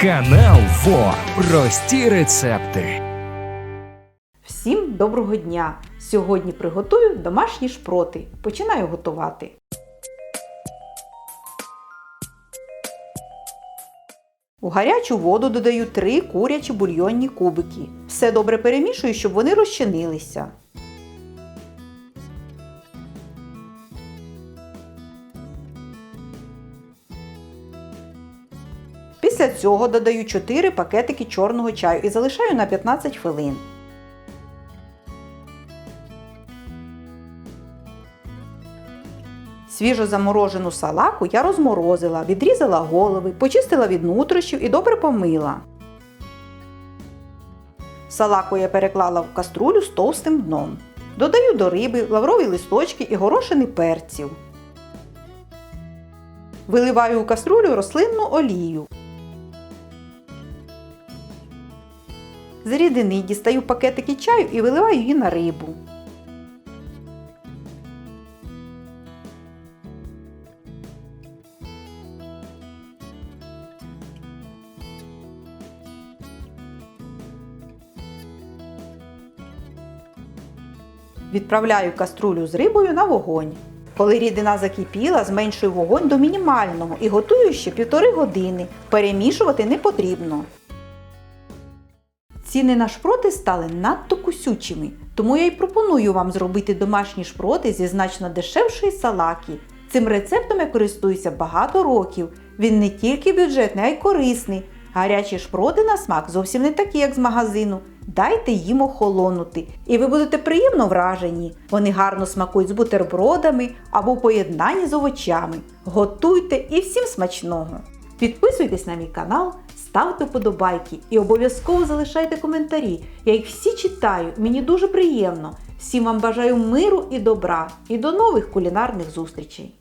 Канал ФО. Прості рецепти. Всім доброго дня! Сьогодні приготую домашні шпроти. Починаю готувати. У гарячу воду додаю 3 курячі бульйонні кубики. Все добре перемішую, щоб вони розчинилися. Після цього додаю 4 пакетики чорного чаю і залишаю на 15 хвилин. Свіжо заморожену салаку я розморозила, відрізала голови, почистила від нутрощів і добре помила. Салаку я переклала в каструлю з товстим дном. Додаю до риби лаврові листочки і горошини перців. Виливаю у каструлю рослинну олію. З рідини дістаю пакетики чаю і виливаю її на рибу. Відправляю каструлю з рибою на вогонь. Коли рідина закипіла, зменшую вогонь до мінімального і готую ще півтори години. Перемішувати не потрібно. Ціни на шпроти стали надто кусючими, тому я й пропоную вам зробити домашні шпроти зі значно дешевшої салаки. Цим рецептом я користуюся багато років. Він не тільки бюджетний, а й корисний. Гарячі шпроти на смак зовсім не такі, як з магазину. Дайте їм охолонути, і ви будете приємно вражені. Вони гарно смакують з бутербродами або в поєднанні з овочами. Готуйте і всім смачного! Підписуйтесь на мій канал, ставте вподобайки і обов'язково залишайте коментарі. Я їх всі читаю, мені дуже приємно. Всім вам бажаю миру і добра і до нових кулінарних зустрічей!